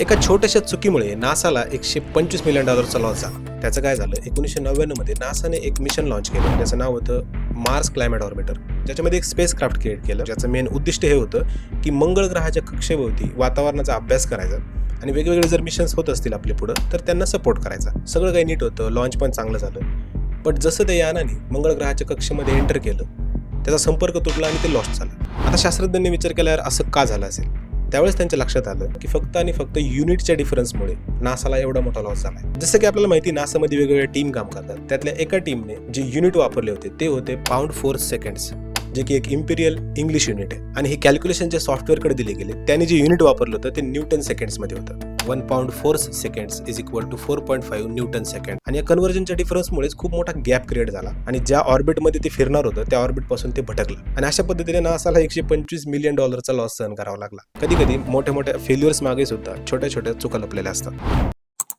एका छोट्याशा चुकीमुळे नासाला एकशे पंचवीस मिलियन डॉलरचा लॉस झाला. त्याचं काय झालं? एकोणीसशे नव्याण्णवमध्ये नासाने एक मिशन लॉन्च केलं. त्याचं नाव होतं मार्स क्लायमेट ऑर्बिटर ज्याच्यामध्ये एक स्पेस क्राफ्ट क्रिएट केलं. ज्याचं मेन उद्दिष्ट हे होतं की मंगळ ग्रहाच्या कक्षेभोवती वातावरणाचा अभ्यास करायचा आणि वेगवेगळे जर मिशन्स होत असतील आपले पुढं तर त्यांना सपोर्ट करायचा. सगळं काही नीट होतं लॉन्च पण चांगलं झालं. बट जसं ते यानाने मंगळ ग्रहाच्या कक्षेमध्ये एंटर केलं त्याचा संपर्क तुटला आणि ते लॉस्ट झालं. आता शास्त्रज्ञांनी विचार केल्यावर असं का झालं असेल? त्यावेळेस त्यांच्या लक्षात आलं की फक्त आणि फक्त युनिटच्या डिफरन्समुळे नासाला एवढा मोठा लॉस झाला जसं की आपल्याला माहिती नासामध्ये वेगवेगळ्या टीम काम करतात. त्यातल्या एका टीमने जे युनिट वापरले होते ते होते पाऊंड फोर सेकंड्स जे की एक इम्पिरियल इंग्लिश युनिट आहे. आणि हे कॅल्क्युलेशन जे सॉफ्टवेअरकडे दिले गेले त्यांनी जे युनिट वापरलं होतं ते न्यूटन सेकंड्समध्ये होतं. One pound four seconds is equal to four point five newton second आणि या कन्व्हर्जनच्या डिफरन्समुळेच खूप मोठा गॅप क्रिएट झाला. आणि ज्या ऑर्बिटमध्ये ते फिरणार होतं त्या ऑर्बिटपासून ते भटकलं. आणि अशा पद्धतीने नासाला एकशे पंचवीस मिलियन डॉलरचा लॉस सहन करावा लागला. कधी कधी मोठ्या मोठ्या फेल्युअर्स मागे सुद्धा छोट्या छोट्या चुका लपलेल्या असतात.